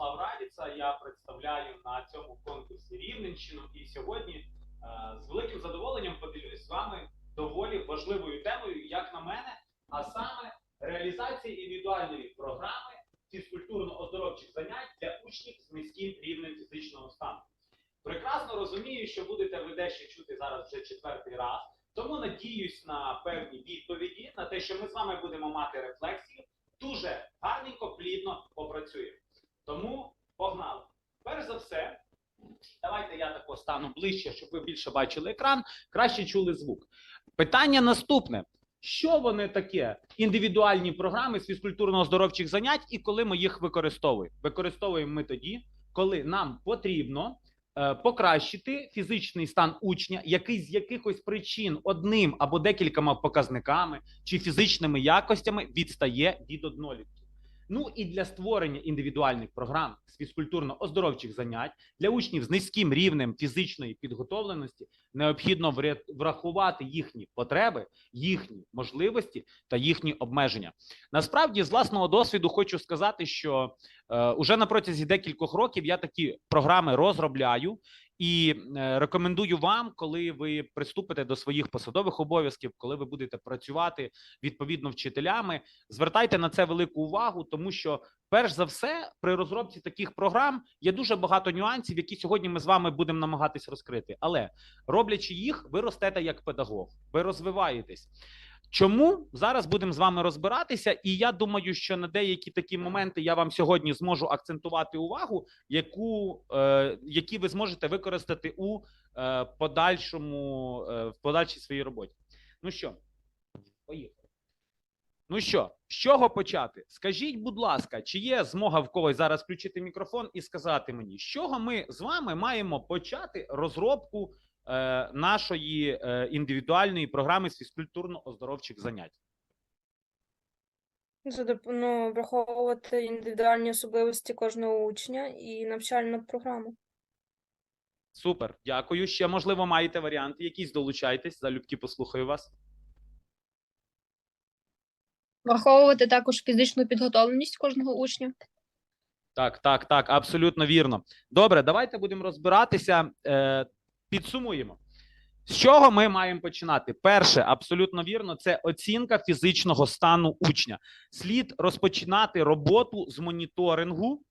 Ярослав Радіца. Я представляю на цьому конкурсі Рівненщину. І сьогодні е, з великим задоволенням поділюсь з вами доволі важливою темою, як на мене, а саме реалізація індивідуальної програми фізкультурно-оздоровчих занять для учнів з низьким рівнем фізичного стану. Прекрасно розумію, що будете ви дещо чути зараз вже четвертий раз. Тому надіюсь на певні відповіді, на те, що ми з вами будемо мати рефлексію, дуже гарненько, плідно попрацюємо. Тому погнали. Перш за все, давайте я тако стану ближче, щоб ви більше бачили екран, краще чули звук. Питання наступне: що вони таке? Індивідуальні програми з фізкультурно-оздоровчих занять і коли ми їх використовуємо? Використовуємо ми тоді, коли нам потрібно е, покращити фізичний стан учня, який з якихось причин одним або декількома показниками чи фізичними якостями відстає від однолітків. Ну і для створення індивідуальних програм з фізкультурно-оздоровчих занять для учнів з низьким рівнем фізичної підготовленості необхідно врахувати їхні потреби, їхні можливості та їхні обмеження. Насправді, з власного досвіду, хочу сказати, що е, уже на протязі декількох років я такі програми розробляю. І е, рекомендую вам, коли ви приступите до своїх посадових обов'язків, коли ви будете працювати відповідно вчителями, звертайте на це велику увагу, тому що перш за все при розробці таких програм є дуже багато нюансів, які сьогодні ми з вами будемо намагатись розкрити. Але роблячи їх, ви ростете як педагог, ви розвиваєтесь. Чому зараз будемо з вами розбиратися? І я думаю, що на деякі такі моменти я вам сьогодні зможу акцентувати увагу, яку е, які ви зможете використати у е, подальшому е, в подальшій своїй роботі. Ну що, поїхали. Ну що, з чого почати? Скажіть, будь ласка, чи є змога в когось зараз включити мікрофон і сказати мені, з чого ми з вами маємо почати розробку нашої е, індивідуальної програми з фізкультурно-оздоровчих занять? Ну, враховувати індивідуальні особливості кожного учня і навчальну програму. Супер, дякую. Ще можливо маєте варіанти. Якісь долучайтесь. Залюбки послухаю вас. Враховувати також фізичну підготовленість кожного учня. Так, так, так, абсолютно вірно. Добре, давайте будемо розбиратися. Підсумуємо. З чого ми маємо починати? Перше, абсолютно вірно, це оцінка фізичного стану учня. Слід розпочинати роботу з моніторингу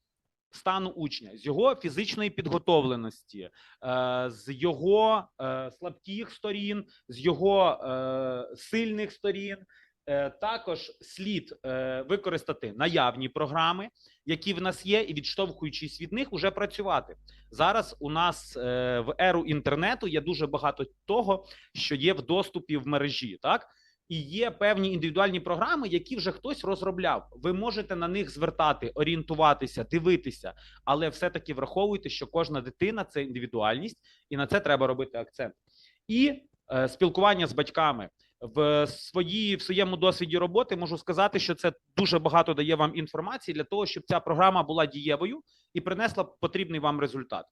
стану учня, з його фізичної підготовленості, е, з його е, слабких сторін, з його е, сильних сторін. Е, також слід е, використати наявні програми, які в нас є, і відштовхуючись від них, уже працювати. Зараз у нас е, в еру інтернету є дуже багато того, що є в доступі в мережі, так і є певні індивідуальні програми, які вже хтось розробляв. Ви можете на них звертати, орієнтуватися, дивитися, але все-таки враховуйте, що кожна дитина це індивідуальність, і на це треба робити акцент. І е, спілкування з батьками в свої в своєму досвіді роботи можу сказати, що це дуже багато дає вам інформації для того, щоб ця програма була дієвою і принесла потрібний вам результат.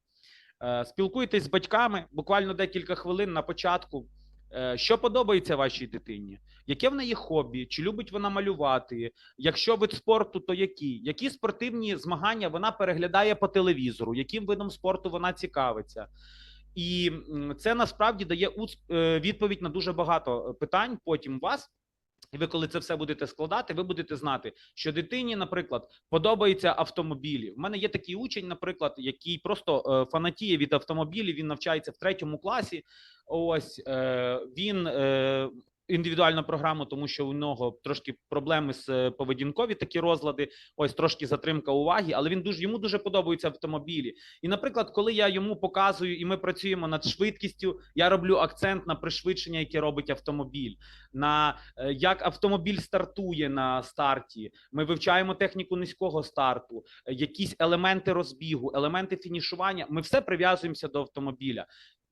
Е, Спілкуйтесь з батьками буквально декілька хвилин на початку. Е, Що подобається вашій дитині? Яке в неї хобі? Чи любить вона малювати? Якщо вид спорту, то які? Які спортивні змагання вона переглядає по телевізору? Яким видом спорту вона цікавиться? І це насправді дає е, відповідь на дуже багато е, питань потім у вас. І ви, коли це все будете складати, ви будете знати, що дитині, наприклад, подобаються автомобілі. В мене є такий учень, наприклад, який просто е, фанатіє від автомобілів. Він навчається в третьому класі. Ось він індивідуальну програму, тому що у нього трошки проблеми з е, поведінкові такі розлади. Ось трошки затримка уваги, але він дуже йому дуже подобаються автомобілі. І, наприклад, коли я йому показую, і ми працюємо над швидкістю, я роблю акцент на пришвидшення, яке робить автомобіль, на е, як автомобіль стартує на старті. Ми вивчаємо техніку низького старту, е, якісь елементи розбігу, елементи фінішування. Ми все прив'язуємося до автомобіля.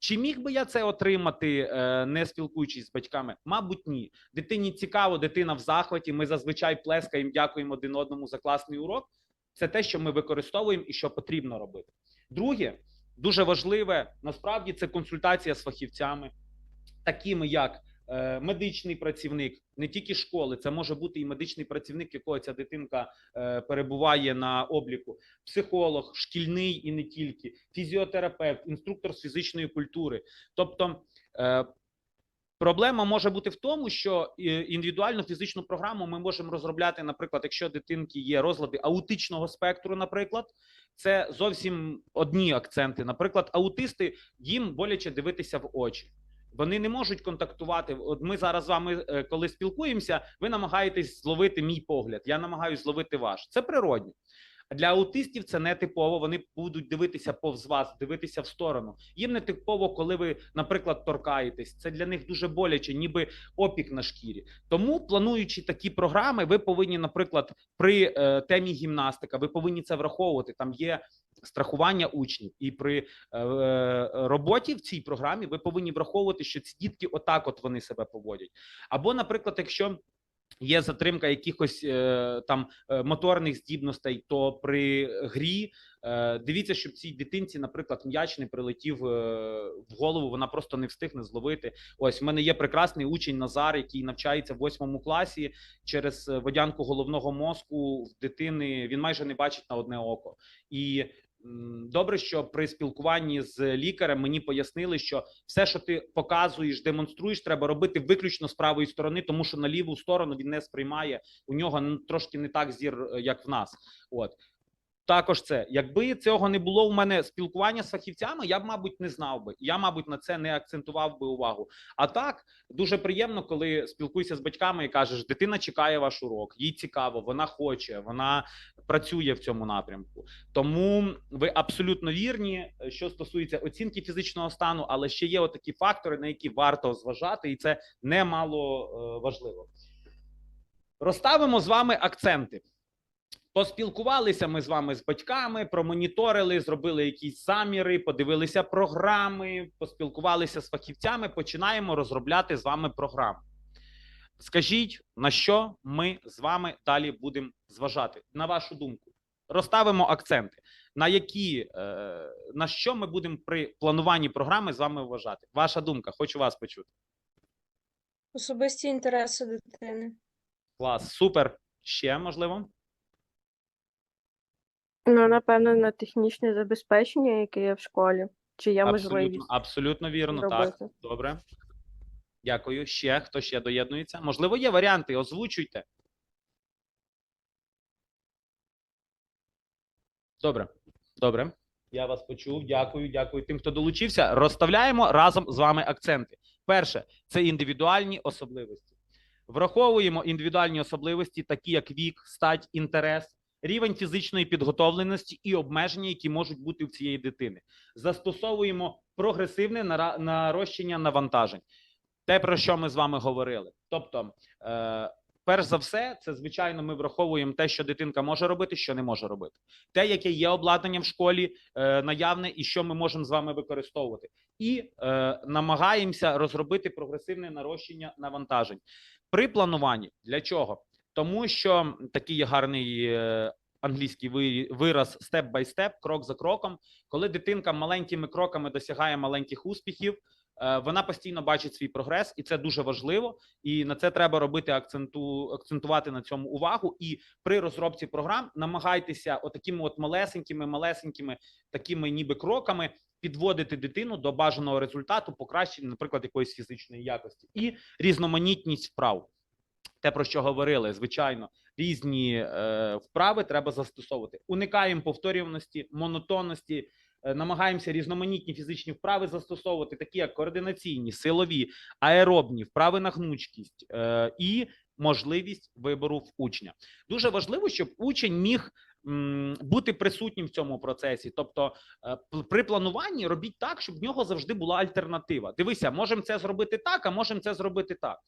Чи міг би я це отримати, е, не спілкуючись з батьками? Мабуть, ні. Дитині цікаво, дитина в захваті. Ми зазвичай плескаємо, дякуємо один одному за класний урок. Це те, що ми використовуємо і що потрібно робити. Друге, дуже важливе, насправді, це консультація з фахівцями, такими як медичний працівник, не тільки школи, це може бути і медичний працівник, якого ця дитинка е, перебуває на обліку, психолог, шкільний і не тільки, фізіотерапевт, інструктор з фізичної культури. Тобто е, проблема може бути в тому, що е, індивідуальну фізичну програму ми можемо розробляти, наприклад, якщо дитинки є розлади аутичного спектру, наприклад. Це зовсім одні акценти. Наприклад, аутисти їм боляче дивитися в очі. Вони не можуть контактувати. От ми зараз з вами, е, коли спілкуємося, ви намагаєтесь зловити мій погляд. Я намагаюся зловити ваш. Це природньо. Для аутистів це не типово. Вони будуть дивитися повз вас, дивитися в сторону. Їм не типово, коли ви, наприклад, торкаєтесь. Це для них дуже боляче, ніби опік на шкірі. Тому, плануючи такі програми, ви повинні, наприклад, при е, темі гімнастика, ви повинні це враховувати. Там є страхування учнів, і при е, е, роботі в цій програмі ви повинні враховувати, що ці дітки отак, от вони себе поводять. Або, наприклад, якщо є затримка якихось е, там моторних здібностей, то при грі дивіться, щоб цій дитинці, наприклад, м'яч не прилетів в голову, вона просто не встигне зловити. Ось в мене є прекрасний учень Назар, який навчається в восьмому класі через водянку головного мозку в дитини. Він майже не бачить на одне око і. Добре, що при спілкуванні з лікарем мені пояснили, що все, що ти показуєш, демонструєш, треба робити виключно з правої сторони, тому що на ліву сторону він не сприймає. У нього трошки не так зір, е, як в нас. От також це, якби цього не було у мене спілкування з фахівцями, я б, мабуть, не знав би. Я, мабуть, на це не акцентував би увагу. А так дуже приємно, коли спілкуєшся з батьками і кажеш, дитина чекає ваш урок, їй цікаво, вона хоче, вона працює в цьому напрямку. Тому ви абсолютно вірні, е, що стосується оцінки фізичного стану, але ще є отакі фактори, на які варто зважати, і це немало е, важливо. Розставимо з вами акценти. Поспілкувалися ми з вами з батьками, промоніторили, зробили якісь заміри, подивилися програми, поспілкувалися з фахівцями. Починаємо розробляти з вами програму. Скажіть, на що ми з вами далі будемо зважати? На вашу думку, розставимо акценти. На які е, на що ми будемо при плануванні програми з вами вважати? Ваша думка, хочу вас почути. Особисті інтереси дитини. Клас, супер. Ще можливо. Ну, напевно, на технічне забезпечення, яке є в школі, чи є Абсолютно, можливість абсолютно вірно. Так, робити. добре. Дякую. Ще хто ще доєднується? Можливо, є варіанти. Озвучуйте. Добре. Добре. Я вас почув. Дякую. Дякую тим, хто долучився. Розставляємо разом з вами акценти. Перше це індивідуальні особливості. Враховуємо індивідуальні особливості, такі як вік, стать, інтерес, рівень фізичної підготовленості і обмеження, які можуть бути у цієї дитини. Застосовуємо прогресивне нарощення навантажень. Те, про що ми з вами говорили. Тобто, е, перш за все, це звичайно, ми враховуємо те, що дитинка може робити, що не може робити, те, яке є обладнання в школі е, наявне, і що ми можемо з вами використовувати, і е, намагаємося розробити прогресивне нарощення навантажень при плануванні. Для чого? Тому що такий гарний е, англійський ви- вираз степ бай степ, крок за кроком. Коли дитинка маленькими кроками досягає маленьких успіхів, е, вона постійно бачить свій прогрес, і це дуже важливо. І на це треба робити акценту, акцентувати на цьому увагу. І при розробці програм намагайтеся отакими от малесенькими, малесенькими такими ніби кроками підводити дитину до бажаного результату, покращення, наприклад, якоїсь фізичної якості і різноманітність вправ. Те, про що говорили, звичайно, різні е, вправи треба застосовувати. Уникаємо повторюваності, монотонності, е, намагаємося різноманітні фізичні вправи застосовувати, такі як координаційні, силові, аеробні, вправи на гнучкість е, і можливість вибору в учня. Дуже важливо, щоб учень міг бути присутнім в цьому процесі. Тобто, е, при плануванні робіть так, щоб в нього завжди була альтернатива. Дивися, можемо це зробити так, а можемо це зробити так.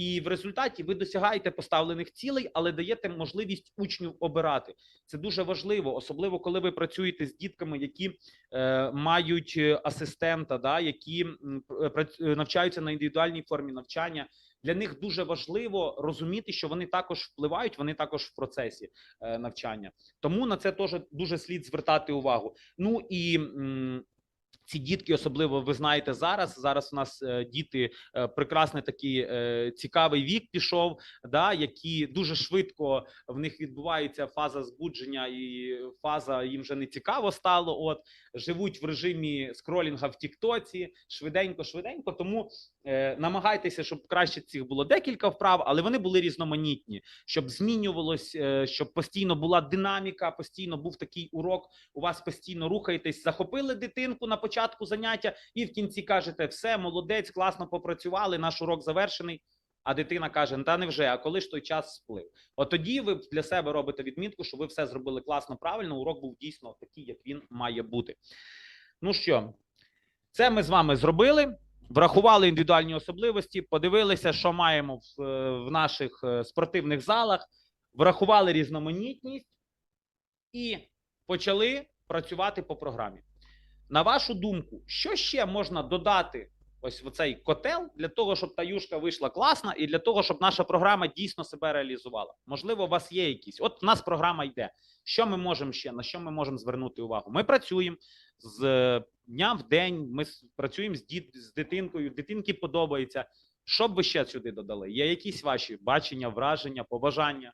І в результаті ви досягаєте поставлених цілей, але даєте можливість учню обирати. Це дуже важливо, особливо коли ви працюєте з дітками, які е, мають е, асистента, да, які прац- е, навчаються на індивідуальній формі навчання. Для них дуже важливо розуміти, що вони також впливають, вони також в процесі е, навчання. Тому на це теж дуже слід звертати увагу. Ну і м, Ці дітки, особливо ви знаєте зараз. Зараз у нас е, діти е, прекрасний такий е, цікавий вік пішов, да, які дуже швидко в них відбувається фаза збудження, і фаза їм вже не цікаво стало. От живуть в режимі скролінга в Тіктоці, швиденько, швиденько. Тому е, намагайтеся, щоб краще цих було декілька вправ, але вони були різноманітні, щоб змінювалось, е, щоб постійно була динаміка, постійно був такий урок. У вас постійно рухаєтесь, захопили дитинку на початку заняття, і в кінці кажете: все, молодець, класно попрацювали, наш урок завершений. А дитина каже: «Ну, та невже, а коли ж той час сплив? От тоді ви для себе робите відмітку, що ви все зробили класно, правильно. Урок був дійсно такий, як він має бути. Ну що, це ми з вами зробили. Врахували індивідуальні особливості, подивилися, що маємо в, е, в наших е, спортивних залах, врахували різноманітність і почали працювати по програмі. На вашу думку, що ще можна додати ось в цей котел для того, щоб та юшка вийшла класна, і для того, щоб наша програма дійсно себе реалізувала? Можливо, у вас є якісь. От у нас програма йде. Що ми можемо ще на що ми можемо звернути увагу? Ми працюємо з е, дня в день. Ми працюємо з діт з дитинкою. Дитинки подобається. Що б ви ще сюди додали? Є якісь ваші бачення, враження, побажання?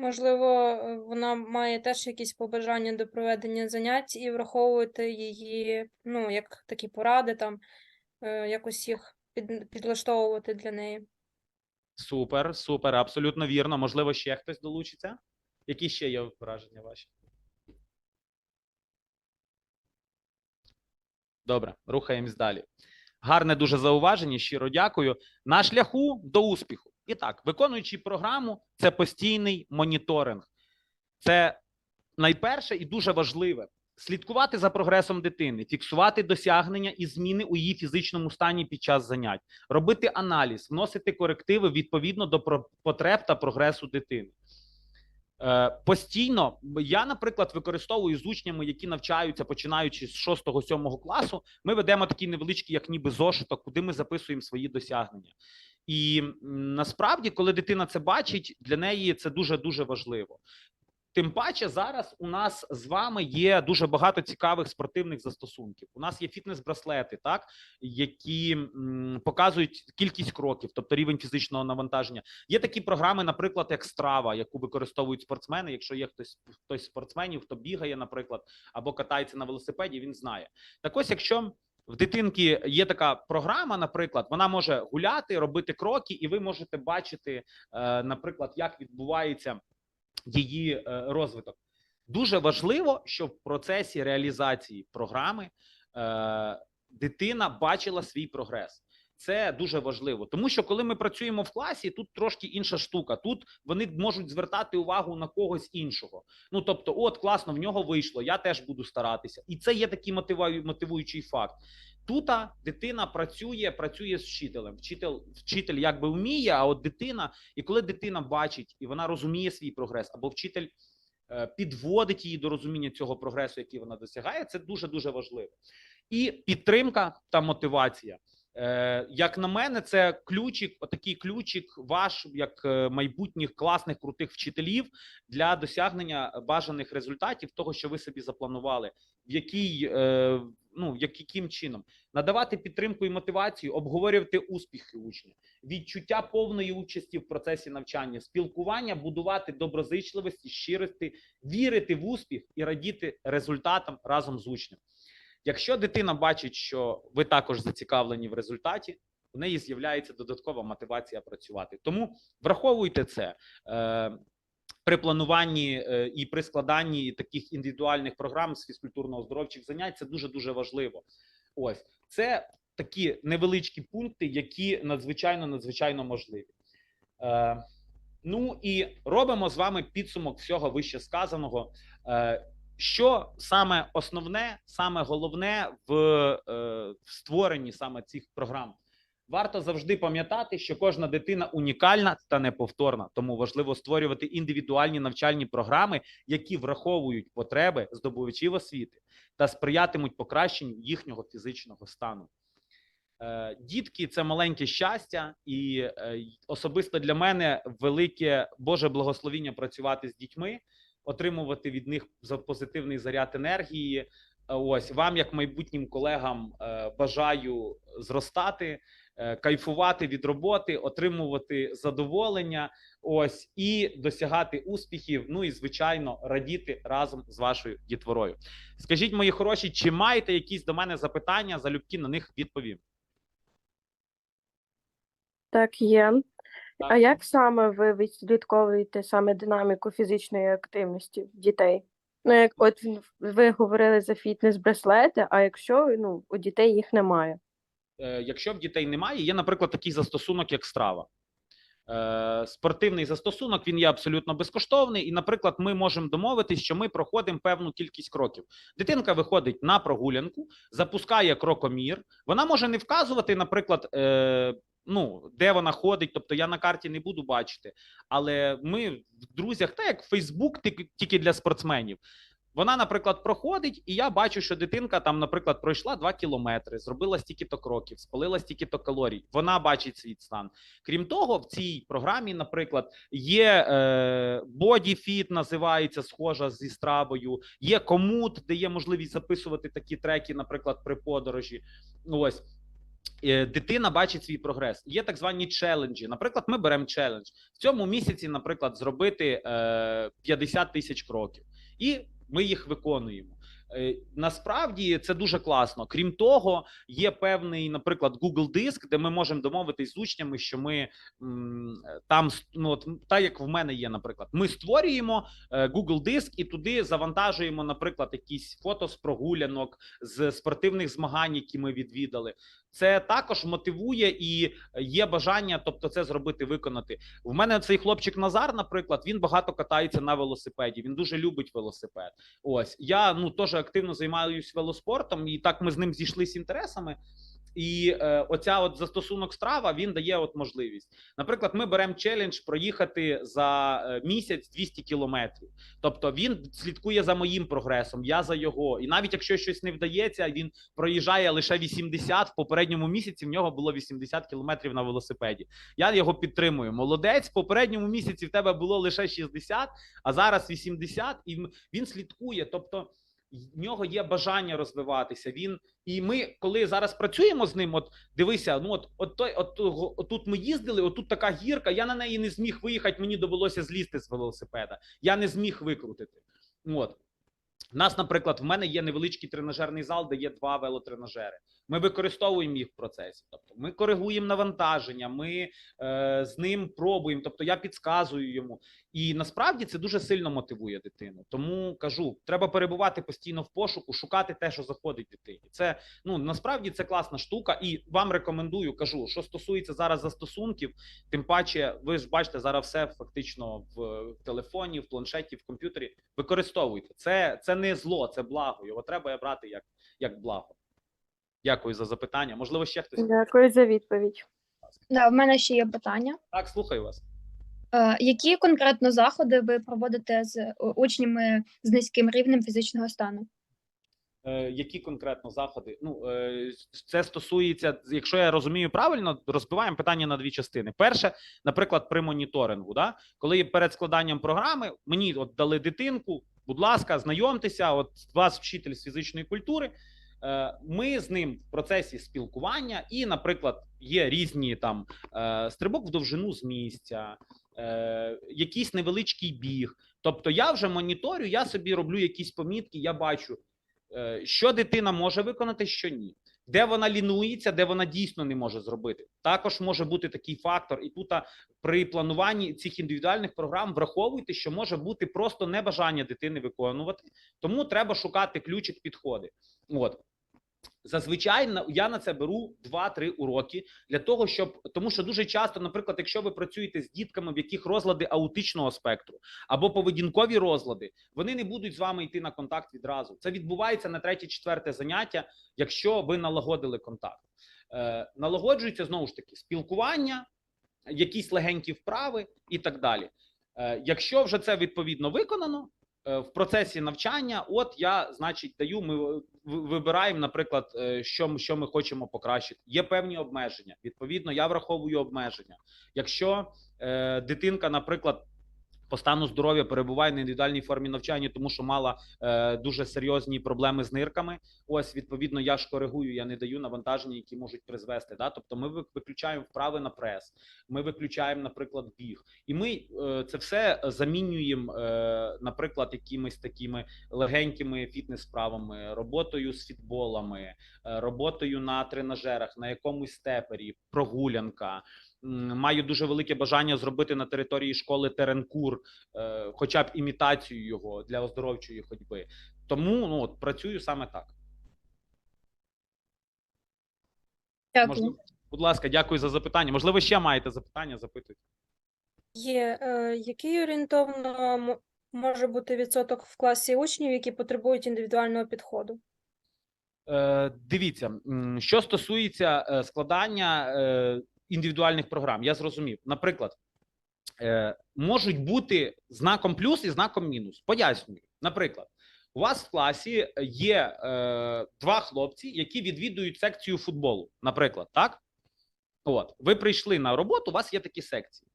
Можливо, е, вона має теж якісь побажання до проведення занять і враховувати її, ну, як такі поради, там, е, якось їх під, підлаштовувати для неї. Супер, супер, абсолютно вірно. Можливо, ще хтось долучиться? Які ще є враження ваші? Добре, рухаємось далі. Гарне дуже зауваження. Щиро дякую. На шляху до успіху. І так, виконуючи програму, це постійний моніторинг. Це найперше і дуже важливе слідкувати за прогресом дитини, фіксувати досягнення і зміни у її фізичному стані під час занять, робити аналіз, вносити корективи відповідно до потреб та прогресу дитини. Е, Постійно я, наприклад, використовую з учнями, які навчаються починаючи з 6-7 класу. Ми ведемо такий невеличкий, як ніби зошиток, куди ми записуємо свої досягнення. І насправді, коли дитина це бачить, для неї це дуже дуже важливо. Тим паче, зараз у нас з вами є дуже багато цікавих спортивних застосунків. У нас є фітнес-браслети, так які показують кількість кроків, тобто рівень фізичного навантаження. Є такі програми, наприклад, як страва, яку використовують спортсмени. Якщо є хтось хтось спортсменів, хто бігає, наприклад, або катається на велосипеді, він знає. Так ось, якщо в дитинки є така програма, наприклад, вона може гуляти, робити кроки, і ви можете бачити, е, наприклад, як відбувається її е, розвиток. Дуже важливо, щоб в процесі реалізації програми е, дитина бачила свій прогрес. Це дуже важливо, тому що коли ми працюємо в класі, тут трошки інша штука. Тут вони можуть звертати увагу на когось іншого. Ну тобто, от класно, в нього вийшло, я теж буду старатися, і це є такий мотивуючий факт. Тут дитина працює, працює з вчителем. Вчитель, вчитель якби вміє, а от дитина, і коли дитина бачить і вона розуміє свій прогрес, або вчитель е, підводить її до розуміння цього прогресу, який вона досягає, це дуже дуже важливо. І підтримка та мотивація. Е, Як на мене, це ключик, отакий ключик ваш, як е, майбутніх класних крутих вчителів для досягнення бажаних результатів, того, що ви собі запланували, в який е, ну яким чином надавати підтримку і мотивацію, обговорювати успіхи учня, відчуття повної участі в процесі навчання, спілкування, будувати доброзичливості, щирості, вірити в успіх і радіти результатам разом з учнем. Якщо дитина бачить, що ви також зацікавлені в результаті, у неї з'являється додаткова мотивація працювати. Тому враховуйте це. Е, при плануванні е, і при складанні таких індивідуальних програм з фізкультурно-оздоровчих занять це дуже дуже важливо. Ось це такі невеличкі пункти, які надзвичайно надзвичайно можливі. Е, ну і робимо з вами підсумок всього вище сказаного. Е, що саме основне, саме головне в, е, в створенні саме цих програм? Варто завжди пам'ятати, що кожна дитина унікальна та неповторна, тому важливо створювати індивідуальні навчальні програми, які враховують потреби здобувачів освіти та сприятимуть покращенню їхнього фізичного стану. Е, Дітки це маленьке щастя, і е, особисто для мене велике Боже благословіння працювати з дітьми, отримувати від них позитивний заряд енергії, Ось вам, як майбутнім колегам, е, бажаю зростати, е, кайфувати від роботи, отримувати задоволення. Ось і досягати успіхів. Ну і звичайно, радіти разом з вашою дітворою. Скажіть, мої хороші, чи маєте якісь до мене запитання? Залюбки на них відповім. Так, є. А як саме ви відслідковуєте саме динаміку фізичної активності дітей? Ну, як от ви говорили за фітнес-браслети, а якщо ну, у дітей їх немає? Е, якщо в дітей немає, є, наприклад, такий застосунок, як страва. Е, спортивний застосунок він є абсолютно безкоштовний, і, наприклад, ми можемо домовитись, що ми проходимо певну кількість кроків. Дитинка виходить на прогулянку, запускає крокомір. Вона може не вказувати, наприклад, е, ну де вона ходить, тобто я на карті не буду бачити. Але ми в друзях, так як Фейсбук, тільки для спортсменів. Вона, наприклад, проходить, і я бачу, що дитинка там, наприклад, пройшла 2 кілометри, зробила стільки-то кроків, спалила стільки-то калорій. Вона бачить свій стан. Крім того, в цій програмі, наприклад, є е, Fit, називається схожа зі страбою, є комут, де є можливість записувати такі треки, наприклад, при подорожі. Ось. Е, Дитина бачить свій прогрес. Є так звані челенджі. Наприклад, ми беремо челендж в цьому місяці, наприклад, зробити е, 50 тисяч кроків, і ми їх виконуємо. Е, Насправді це дуже класно. Крім того, є певний, наприклад, Google Диск, де ми можемо домовитись з учнями, що ми там ну, от, так як в мене є, наприклад, ми створюємо е, Google Диск і туди завантажуємо, наприклад, якісь фото з прогулянок, з спортивних змагань, які ми відвідали. Це також мотивує і є бажання, тобто, це зробити, виконати. В мене цей хлопчик Назар, наприклад, він багато катається на велосипеді. Він дуже любить велосипед. Ось я ну теж активно займаюся велоспортом, і так ми з ним зійшлися інтересами. І е, оця от застосунок страва він дає от можливість. Наприклад, ми беремо челендж проїхати за е, місяць 200 кілометрів. Тобто він слідкує за моїм прогресом, я за його. І навіть якщо щось не вдається, він проїжджає лише 80, В попередньому місяці в нього було 80 кілометрів на велосипеді. Я його підтримую. Молодець. В попередньому місяці в тебе було лише 60, а зараз 80, і він слідкує. Тобто в нього є бажання розвиватися. Він і ми, коли зараз працюємо з ним, от дивися, ну от, от той, от, отут ми їздили, отут така гірка. Я на неї не зміг виїхати. Мені довелося злізти з велосипеда. Я не зміг викрутити. От. У нас, наприклад, в мене є невеличкий тренажерний зал, де є два велотренажери. Ми використовуємо їх в процесі. Тобто, ми коригуємо навантаження, ми е, з ним пробуємо. Тобто, я підказую йому. І насправді це дуже сильно мотивує дитину. Тому кажу, треба перебувати постійно в пошуку, шукати те, що заходить дитині. Це ну насправді це класна штука, і вам рекомендую. Кажу, що стосується зараз застосунків, тим паче, ви ж бачите, зараз все фактично в телефоні, в планшеті, в комп'ютері. Використовуйте це. Це не зло, це благо. Його треба брати як, як благо. Дякую за запитання. Можливо, ще хтось Дякую за відповідь. Да, в мене ще є питання. так слухаю вас. Е, які конкретно заходи ви проводите з е, учнями з низьким рівнем фізичного стану? Е, які конкретно заходи? Ну е, це стосується, якщо я розумію правильно, розбиваємо питання на дві частини. Перше, наприклад, при моніторингу, да, коли перед складанням програми мені от дали дитинку, будь ласка, знайомтеся. От вас вчитель з фізичної культури. Е, Ми з ним в процесі спілкування, і, наприклад, є різні там е, стрибок в довжину з місця, е, якийсь невеличкий біг. Тобто, я вже моніторю, я собі роблю якісь помітки, я бачу, що дитина може виконати, що ні. Де вона лінується, де вона дійсно не може зробити. Також може бути такий фактор. І тут при плануванні цих індивідуальних програм враховуйте, що може бути просто небажання дитини виконувати, тому треба шукати ключик підходи. От. Зазвичай я на це беру 2-3 уроки для того, щоб тому, що дуже часто, наприклад, якщо ви працюєте з дітками, в яких розлади аутичного спектру або поведінкові розлади, вони не будуть з вами йти на контакт відразу. Це відбувається на третє-четверте заняття, якщо ви налагодили контакт. Е, налагоджується знову ж таки спілкування, якісь легенькі вправи і так далі. Е, якщо вже це відповідно виконано, в процесі навчання, от я, значить, даю. Ми вибираємо, наприклад, е, що, що ми хочемо покращити. Є певні обмеження. Відповідно, я враховую обмеження. Якщо е, дитинка, наприклад, по стану здоров'я перебуває на індивідуальній формі навчання, тому що мала е, дуже серйозні проблеми з нирками. Ось відповідно, я ж коригую, я не даю навантаження, які можуть призвести. Да? Тобто, ми виключаємо вправи на прес, ми виключаємо, наприклад, біг, і ми е, це все замінюємо, е, наприклад, якимись такими легенькими фітнес-справами, роботою з фітболами, е, роботою на тренажерах, на якомусь степері, прогулянка. Маю дуже велике бажання зробити на території школи теренкур, е, хоча б імітацію його для оздоровчої ходьби. Тому ну от працюю саме так. Дякую. Можливо, будь ласка, дякую за запитання. Можливо, ще маєте запитання? Запитуйте. Є, е, який орієнтовно може бути відсоток в класі учнів, які потребують індивідуального підходу? Е, дивіться, що стосується складання індивідуальних програм, я зрозумів. Наприклад, е, можуть бути знаком плюс і знаком мінус. Пояснюю. Наприклад, у вас в класі є е, два хлопці, які відвідують секцію футболу. Наприклад, так? От, ви прийшли на роботу, у вас є такі секції.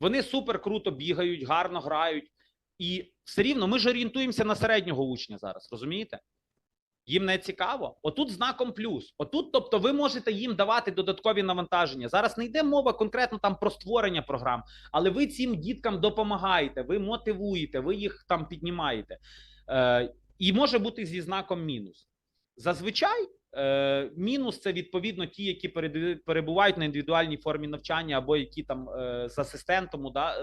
Вони супер круто бігають, гарно грають, і все рівно ми ж орієнтуємося на середнього учня зараз, розумієте? Їм не цікаво. Отут знаком плюс. Отут, тобто, ви можете їм давати додаткові навантаження. Зараз не йде мова конкретно там про створення програм, але ви цим діткам допомагаєте, ви мотивуєте, ви їх там піднімаєте. Е, і може бути зі знаком мінус. Зазвичай мінус це відповідно ті, які перебувають на індивідуальній формі навчання, або які там е, з асистентом, да,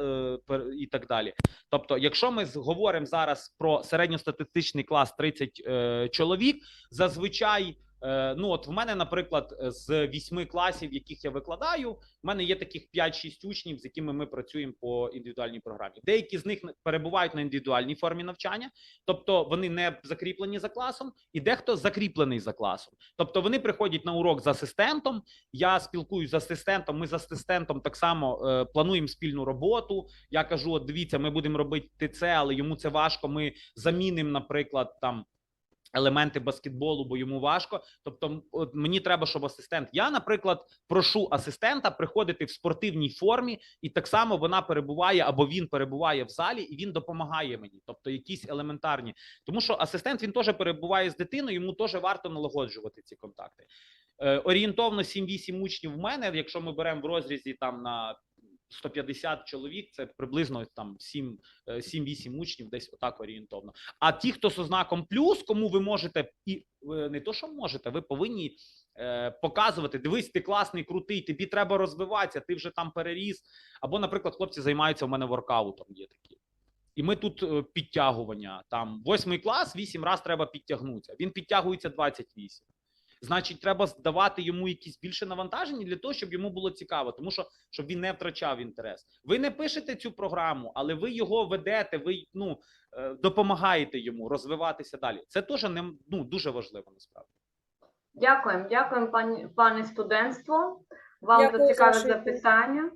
е, і так далі. Тобто, якщо ми говоримо зараз про середньостатистичний клас 30 е, чоловік, зазвичай. Е, Ну, от в мене, наприклад, е, з вісьми класів, яких я викладаю, в мене є таких 5-6 учнів, з якими ми працюємо по індивідуальній програмі. Деякі з них перебувають на індивідуальній формі навчання, тобто вони не закріплені за класом, і дехто закріплений за класом. Тобто вони приходять на урок з асистентом. Я спілкуюсь з асистентом. Ми з асистентом так само е, плануємо спільну роботу. Я кажу: от дивіться, ми будемо робити це, але йому це важко. Ми замінимо, наприклад, там. Елементи баскетболу, бо йому важко. Тобто, от мені треба, щоб асистент. Я, наприклад, прошу асистента приходити в спортивній формі, і так само вона перебуває або він перебуває в залі, і він допомагає мені. Тобто, якісь елементарні, тому що асистент він теж перебуває з дитиною, йому теж варто налагоджувати ці контакти. Е, орієнтовно 7-8 учнів в мене. Якщо ми беремо в розрізі там на 150 чоловік, це приблизно там 7, е, 7-8 учнів, десь отак орієнтовно. А ті, хто з ознаком плюс, кому ви можете і не то, що можете, ви повинні е, показувати: дивись, ти класний, крутий, тобі треба розвиватися, ти вже там переріс. Або, наприклад, хлопці займаються у мене воркаутом. Є такі. І ми тут е, підтягування. Там восьмий клас, вісім раз треба підтягнутися. Він підтягується 28. Значить, треба давати йому якісь більше навантаження для того, щоб йому було цікаво, тому що щоб він не втрачав інтерес. Ви не пишете цю програму, але ви його ведете, ви ну е, допомагаєте йому розвиватися далі. Це теж не ну дуже важливо насправді. Дякуємо, дякуємо, пані пане студентство. Вам за цікаве запитання.